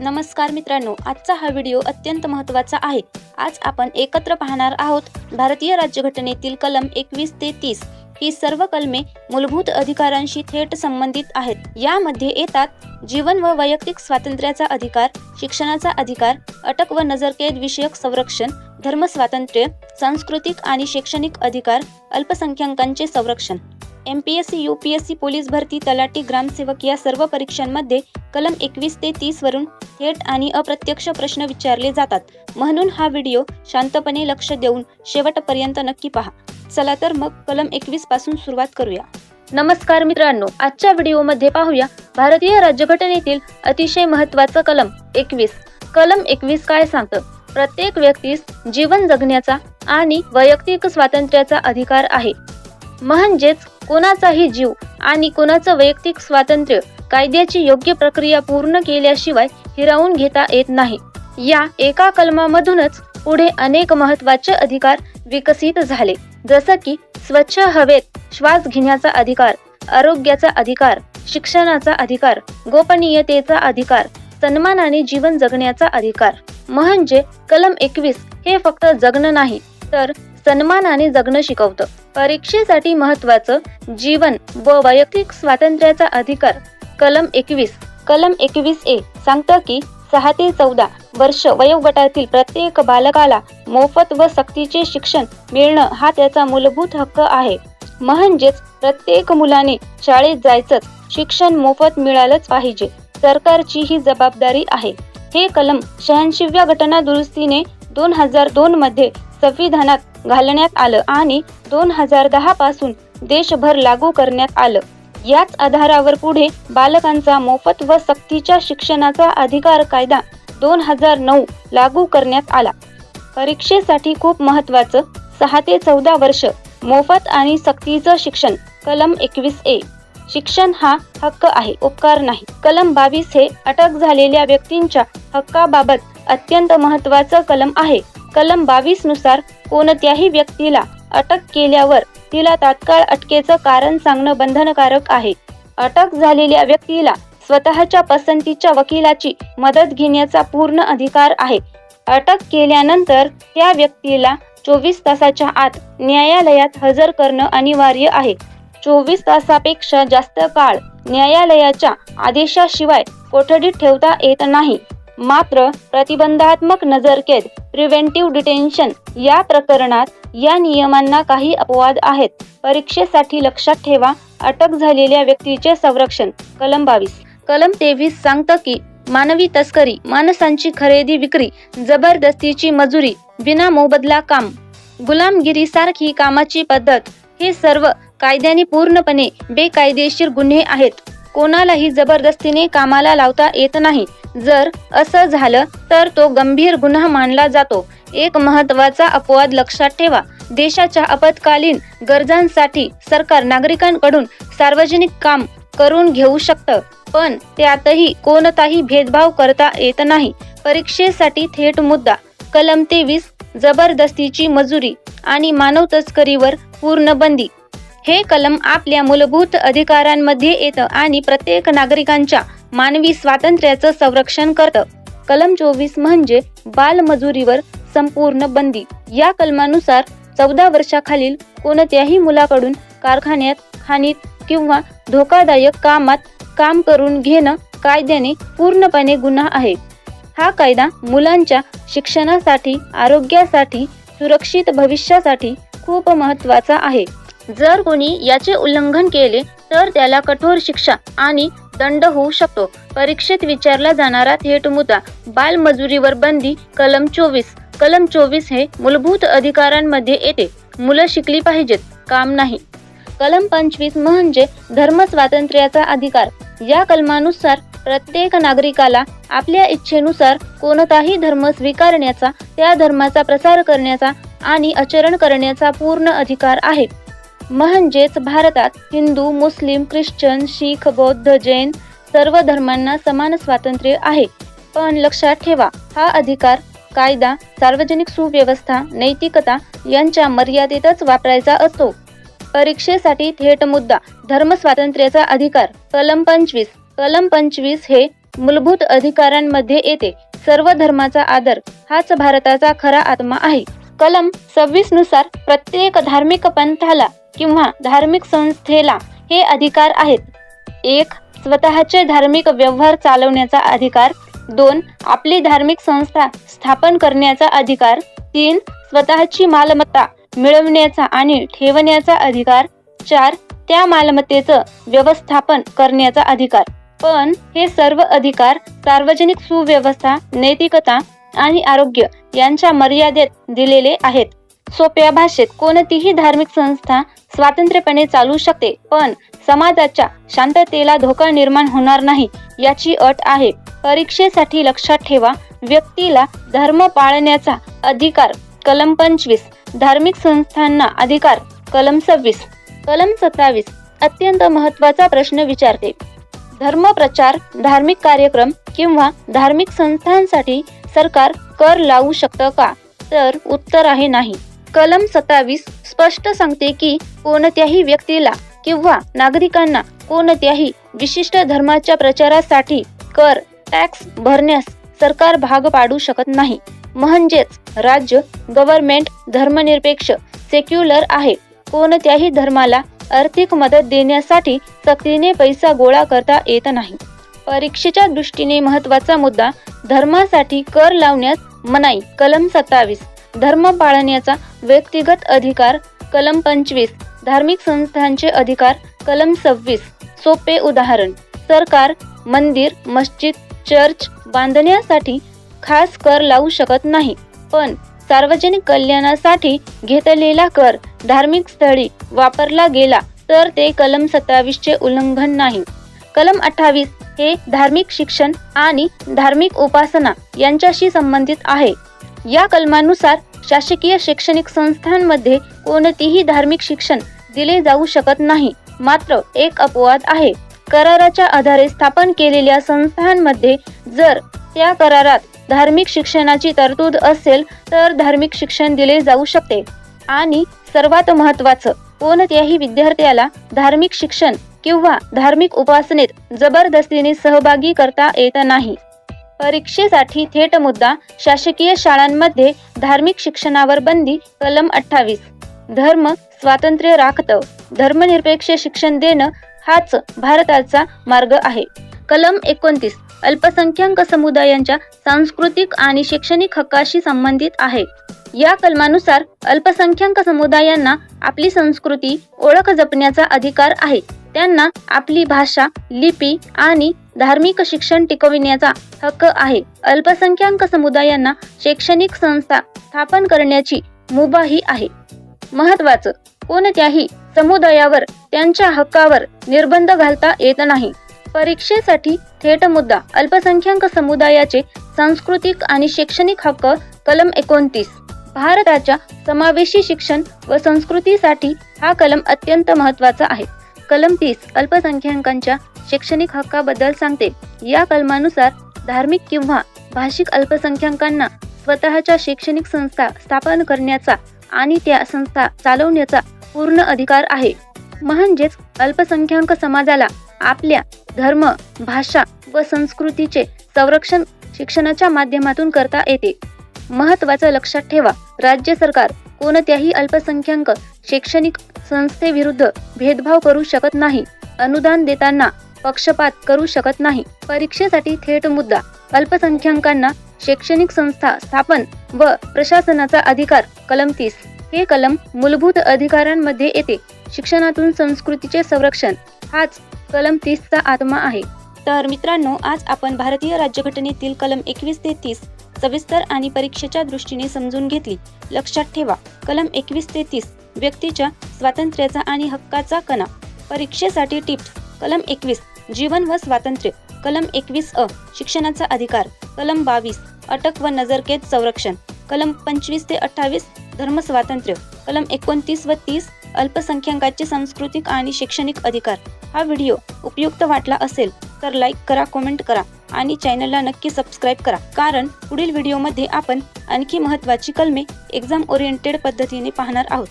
नमस्कार मित्रांनो आजचा हा व्हिडिओ अत्यंत महत्त्वाचा आहे. आज आपण एकत्र पाहणार आहोत भारतीय राज्यघटनेतील कलम एकवीस ते तीस. ही सर्व कलमे मूलभूत अधिकारांशी थेट संबंधित आहेत. यामध्ये येतात जीवन व वैयक्तिक स्वातंत्र्याचा अधिकार शिक्षणाचा अधिकार अटक व नजरकैद विषयक संरक्षण धर्म स्वातंत्र्य सांस्कृतिक आणि शैक्षणिक अधिकार अल्पसंख्याकांचे संरक्षण. M P S C U P S C police भरती तलाठी ग्रामसेवक या सर्व परीक्षांमध्ये कलम एकवीस ते तीस वरून थेट आणि अप्रत्यक्ष प्रश्न विचारले जातात. म्हणून हा व्हिडिओ शांतपणे लक्ष देऊन शेवटपर्यंत नक्की पहा. चला तर मग कलम एकवीसपासून सुरुवात करूया. नमस्कार मित्रांनो आजच्या व्हिडिओमध्ये पाहूया भारतीय राज्यघटनेतील अतिशय महत्त्वाचं कलम एकवीस. कलम एकवीस काय सांगतं? प्रत्येक व्यक्तीस जीवन जगण्याचा आणि वैयक्तिक स्वातंत्र्याचा अधिकार आहे. म्हणजेच कोणाचाही जीव आणि कोणाचं वैयक्तिक स्वातंत्र्य कायद्याची योग्य प्रक्रिया पूर्ण केल्याशिवाय हिरावून घेता येत नाही. या एका कलमामधूनच पुढे अनेक महत्त्वाचे अधिकार विकसित झाले. जसं की स्वच्छ हवेत श्वास घेण्याचा अधिकार आरोग्याचा अधिकार शिक्षणाचा अधिकार गोपनीयतेचा अधिकार सन्मानाने जीवन जगण्याचा अधिकार. म्हणजे कलम एकवीस हे फक्त जगणं नाही तर सन्मानाने जगणं शिकवतं. परीक्षेसाठी महत्वाचं जीवन व वैयक्तिक स्वातंत्र्याचा अधिकार. कलम एकवीस कलम एकवीस ए सांगतं की सहा ते चौदा वर्ष वयोगटातील प्रत्येक बालकाला मोफत व सक्तीचे शिक्षण मिळणं हा त्याचा मूलभूत हक्क आहे. म्हणजेच प्रत्येक मुलाने शाळेत जायचंच शिक्षण मोफत मिळालंच पाहिजे. सरकारची ही जबाबदारी आहे. हे कलम शहाऐंशीव्या घटना दुरुस्तीने दोन हजार दोन मध्ये संविधानात घालण्यात आलं आणि दोन हजार दहा पासून देशभर लागू करण्यात आलं. याच आधारावर पुढे बालकांचा मोफत व सक्तीच्या शिक्षणाचा अधिकार कायदा दोन हजार नऊ लागू करण्यात आला. परीक्षेसाठी खूप महत्वाचं सहा ते चौदा वर्ष मोफत आणि सक्तीचं शिक्षण कलम एकवीस ए. शिक्षण हा हक्क आहे उपकार नाही. कलम बावीस हे अटक झालेल्या व्यक्तींच्या हक्काबाबत अत्यंत महत्वाचं कलम आहे. कलम बावीसनुसार कोणत्याही व्यक्तीला अटक केल्यावर तिला तात्काळ अटकेचं कारण सांगणं बंधनकारक आहे. अटक झालेल्या व्यक्तीला स्वतःच्या पसंतीच्या वकिलाची मदत घेण्याचा पूर्ण अधिकार आहे. अटक केल्यानंतर त्या व्यक्तीला चोवीस तासाच्या आत न्यायालयात हजर करणं अनिवार्य आहे. चोवीस तासापेक्षा जास्त काळ न्यायालयाच्या आदेशाशिवाय कोठडीत ठेवता येत नाही. मात्र प्रतिबंधात्मक नजरकेद प्रिव्हेंटिव्ह डिटेन्शन या प्रकरणात या नियमांना काही अपवाद आहेत. परीक्षेसाठी लक्षात ठेवा अटक झालेल्या व्यक्तीचे संरक्षण. कलम बावीस. कलम तेवीस सांगतं की मानवी तस्करी माणसांची खरेदी विक्री जबरदस्तीची मजुरी विना मोबदला काम गुलामगिरी सारखी कामाची पद्धत हे सर्व कायद्याने पूर्णपणे बेकायदेशीर गुन्हे आहेत. कोणालाही जबरदस्तीने कामाला लावता येत नाही. जर असं झालं तर तो गंभीर गुन्हा मानला जातो. एक महत्त्वाचा अपवाद लक्षात ठेवा. देशाच्या आपत्कालीन गरजांसाठी सरकार नागरिकांकडून सार्वजनिक काम करून घेऊ शकतं पण त्यातही कोणताही भेदभाव करता येत नाही. परीक्षेसाठी थेट मुद्दा कलम तेवीस जबरदस्तीची मजुरी आणि मानव तस्करीवर पूर्ण बंदी हे कलम आपल्या मूलभूत अधिकारांमध्ये येतं आणि प्रत्येक नागरिकांच्या मानवी स्वातंत्र्याचं संरक्षण करतं. कलम चोवीस म्हणजे बालमजुरीवर संपूर्ण बंदी. या कलमानुसार चौदा वर्षाखालील कोणत्याही मुलाकडून कारखान्यात खाणीत किंवा धोकादायक कामात काम करून घेणं कायद्याने पूर्णपणे गुन्हा आहे. हा कायदा मुलांच्या शिक्षणासाठी आरोग्यासाठी सुरक्षित भविष्यासाठी खूप महत्त्वाचा आहे. जर कोणी याचे उल्लंघन केले तर त्याला कठोर शिक्षा आणि दंड होऊ शकतो. परीक्षेत विचारला जाणारा थेट मुद्दा बालमजुरीवर बंदी कलम चोवीस. कलम चोवीस हे मूलभूत अधिकारांमध्ये येते. मुलं शिकली पाहिजेत काम नाही. कलम पंचवीस म्हणजे धर्म स्वातंत्र्याचा अधिकार. या कलमानुसार प्रत्येक नागरिकाला आपल्या इच्छेनुसार कोणताही धर्म स्वीकारण्याचा त्या धर्माचा प्रसार करण्याचा आणि आचरण करण्याचा पूर्ण अधिकार आहे. म्हणजेच भारतात हिंदू मुस्लिम ख्रिश्चन शीख बौद्ध जैन सर्व धर्मांना समान स्वातंत्र्य आहे. पण लक्षात ठेवा हा अधिकार कायदा सार्वजनिक सुव्यवस्था नैतिकता यांच्या मर्यादेतच वापरायचा असतो. परीक्षेसाठी थेट मुद्दा धर्म स्वातंत्र्याचा अधिकार कलम पंचवीस. कलम पंचवीस हे मूलभूत अधिकारांमध्ये येते. सर्व धर्माचा आदर हाच भारताचा खरा आत्मा आहे. कलम सव्वीसनुसार प्रत्येक धार्मिक पंथाला किंवा धार्मिक संस्थेला हे अधिकार आहेत. एक स्वतःचे धार्मिक व्यवहार चालवण्याचा अधिकार. दोन आपली धार्मिक संस्था स्थापन करण्याचा अधिकार. तीन स्वतःची मालमत्ता मिळवण्याचा आणि ठेवण्याचा अधिकार. चार त्या मालमत्तेचं व्यवस्थापन करण्याचा अधिकार. पण हे सर्व अधिकार सार्वजनिक सुव्यवस्था नैतिकता आणि आरोग्य यांच्या मर्यादेत दिलेले आहेत. सोप्या भाषेत कोणतीही धार्मिक संस्था स्वातंत्र्यपणे चालू शकते पण समाजाच्या शांततेला धोका निर्माण होणार नाही याची अट आहे. परीक्षेसाठी लक्षात ठेवा व्यक्तीला धर्म पाळण्याचा अधिकार कलम पंचवीस धार्मिक संस्थांना अधिकार कलम सव्वीस कलम सत्तावीस अत्यंत महत्त्वाचा प्रश्न विचारते. धर्म प्रचार धार्मिक कार्यक्रम किंवा धार्मिक संस्थांसाठी सरकार कर लावू शकतं का? तर उत्तर आहे नाही. कलम सत्तावीस स्पष्ट सांगते की कोणत्याही व्यक्तीला किंवा नागरिकांना कोणत्याही विशिष्ट धर्माच्या प्रचारासाठी कर टॅक्स भरण्यास सरकार भाग पाडू शकत नाही. म्हणजेच राज्य गव्हर्नमेंट धर्मनिरपेक्ष सेक्युलर आहे. कोणत्याही धर्माला आर्थिक मदत देण्यासाठी सक्तीने पैसा गोळा करता येत नाही. परीक्षेच्या दृष्टीने महत्त्वाचा मुद्दा धर्मासाठी कर लावण्यास मनाई. कलम सत्तावीस धर्म पाळण्याचा व्यक्तिगत अधिकार कलम पंचवीस धार्मिक संस्थांचे अधिकार कलम सव्वीस. सोपे उदाहरण सरकार मंदिर मस्जिद चर्च बांधण्यासाठी खास कर लावू शकत नाही पण सार्वजनिक कल्याणासाठी घेतलेला कर धार्मिक स्थळी वापरला गेला तर ते कलम सत्तावीस चे उल्लंघन नाही. कलम अठ्ठावीस हे धार्मिक शिक्षण आणि धार्मिक उपासना यांच्याशी संबंधित आहे. या कलमानुसार शासकीय शैक्षणिक संस्थांमध्ये कोणतीही धार्मिक शिक्षण दिले जाऊ शकत नाही. मात्र एक अपवाद आहे. कराराच्या आधारे स्थापन केलेल्या संस्थांमध्ये जर त्या करारात धार्मिक शिक्षणाची तरतूद असेल तर धार्मिक शिक्षण दिले जाऊ शकते. आणि सर्वात महत्त्वाचं कोणत्याही विद्यार्थ्याला धार्मिक शिक्षण किंवा धार्मिक उपासनेत जबरदस्तीने सहभागी करता येत नाही. परीक्षेसाठी थेट मुद्दा शासकीय शाळांमध्ये धार्मिक शिक्षणावर बंदी कलम अठ्ठावीस. धर्म स्वातंत्र्य राखतं. धर्मनिरपेक्ष शिक्षण देणं हाच भारताचा मार्ग आहे. कलम एकोणतीस अल्पसंख्याक समुदायांच्या सांस्कृतिक आणि शैक्षणिक हक्काशी संबंधित आहे. या कलमानुसार अल्पसंख्याक समुदायांना आपली संस्कृती ओळख जपण्याचा अधिकार आहे. त्यांना आपली भाषा लिपी आणि धार्मिक शिक्षण टिकविण्याचा हक्क आहे. अल्पसंख्याक समुदायांना शैक्षणिक संस्था स्थापन करण्याची मुभाही आहे. महत्वाचं कोणत्याही समुदायावर त्यांच्या हक्कावर निर्बंध घालता येत नाही. परीक्षेसाठी थेट मुद्दा अल्पसंख्याक समुदायाचे सांस्कृतिक आणि शैक्षणिक हक्क कलम एकोणतीस. भारताच्या समावेशी शिक्षण व संस्कृतीसाठी हा कलम अत्यंत महत्त्वाचा आहे. कलम तीस अल्पसंख्याकांच्या शैक्षणिक हक्काबद्दल सांगते. या कलमानुसार धार्मिक किंवा भाषिक अल्पसंख्याकांना स्वतःच्या शैक्षणिक संस्था स्थापन करण्याचा आणि त्या संस्था चालवण्याचा पूर्ण अधिकार आहे. म्हणजेच अल्पसंख्याक समाजाला आपल्या धर्म भाषा व संस्कृतीचे संरक्षण शिक्षणाच्या माध्यमातून करता येते. महत्वाचं लक्षात ठेवा राज्य सरकार कोणत्याही अल्पसंख्याक शैक्षणिक संस्थेविरुद्ध भेदभाव करू शकत नाही. अनुदान देताना पक्षपात करू शकत नाही. परीक्षेसाठी थेट मुद्दा. अल्पसंख्याकांना शैक्षणिक संस्था स्थापन व प्रशासनाचा अधिकार. कलम तीस. हे कलम मूलभूत अधिकारांमध्ये येते. शिक्षणातून संस्कृतीचे संरक्षण. हाच कलम तीसचा आत्मा आहे. तर मित्रांनो आज आपण भारतीय राज्यघटनेतील कलम एकवीस ते तीस सविस्तर आणि परीक्षेच्या दृष्टीने समजून घेतली. लक्षात ठेवा कलम एकवीस ते तीस व्यक्तीच्या स्वातंत्र्याचा आणि हक्काचा कणा. परीक्षेसाठी टिप्स. कलम एकवीस. जीवन व स्वातंत्र्य. कलम एकवीस अ. शिक्षणाचा अधिकार. कलम बावीस. अटक व नजरकेद संरक्षण. कलम पंचवीस ते अठ्ठावीस. धर्म स्वातंत्र्य. कलम एकोणतीस व तीस. अल्पसंख्याकांचे सांस्कृतिक आणि शैक्षणिक अधिकार. हा व्हिडिओ उपयुक्त वाटला असेल तर लाईक करा कमेंट करा आणि चॅनलला नक्की सबस्क्राईब करा. कारण पुढील व्हिडिओमध्ये आपण आणखी महत्त्वाची कलमे एक्झाम ओरिएंटेड पद्धतीने पाहणार आहोत.